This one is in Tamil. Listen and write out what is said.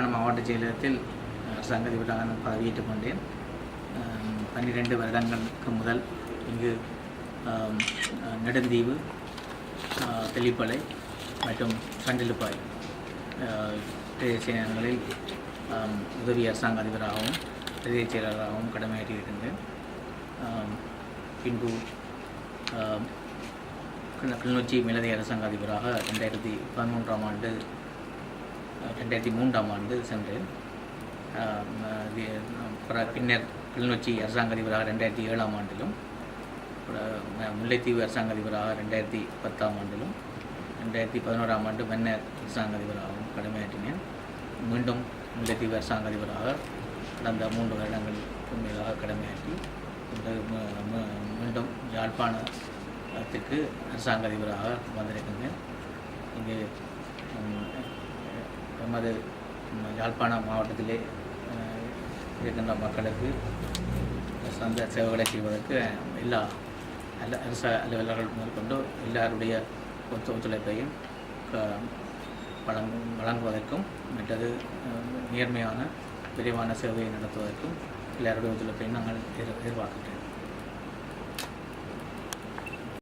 யாழ்ப்பாணம் மாவட்ட செயலகத்தில் அரசாங்க அதிபராக நான் பதவியேற்றுக் கொண்டேன். பன்னிரெண்டு வருடங்களுக்கு முதல் இங்கு நெடுந்தீவு ஆ, தெல்லிப்பளை மற்றும் சண்டிலுப்பாய் செயலகங்களில் உதவி அரசாங்க அதிபராகவும் பிரதேச செயலாளராகவும் கடமையாற்றியிருக்கின்றேன் பின்பு கிளிநொச்சி மேலதை அரசாங்க அதிபராக ரெண்டாயிரத்தி பதிமூன்றாம் ஆண்டு ரெண்டாயிரத்தி மூன்றாம் ஆண்டு சென்றேன் பின்னர் கிளிநொச்சி அரசாங்க அதிபராக ரெண்டாயிரத்தி ஏழாம் ஆண்டிலும் முல்லைத்தீவு அரசாங்க அதிபராக ரெண்டாயிரத்தி பத்தாம் ஆண்டிலும் ரெண்டாயிரத்தி பதினோராம் ஆண்டு மன்னர் அரசாங்க அதிபராகவும் கடமையாற்றினேன். மீண்டும் முல்லைத்தீவு அரசாங்க அதிபராக கடந்த மூன்று வருடங்களுக்கு மேலாக கடமையாற்றி மீண்டும் யாழ்ப்பாணத்துக்கு அரசாங்க அதிபராக வந்திருக்கின்றேன். இங்கே நமது யாழ்ப்பாண மாவட்டத்திலே இருக்கின்ற மக்களுக்கு சொந்த சேவைகளை செய்வதற்கு எல்லா அல்ல அரச அலுவலர்கள் முதற்கொண்டு எல்லாருடைய ஒத்து ஒத்துழைப்பையும் வழங்கும் வழங்குவதற்கும் மற்றது நேர்மையான விரைவான சேவையை நடத்துவதற்கும் எல்லாருடைய ஒத்துழைப்பையும் நாங்கள் எதிர் எதிர்பார்க்கின்றோம்.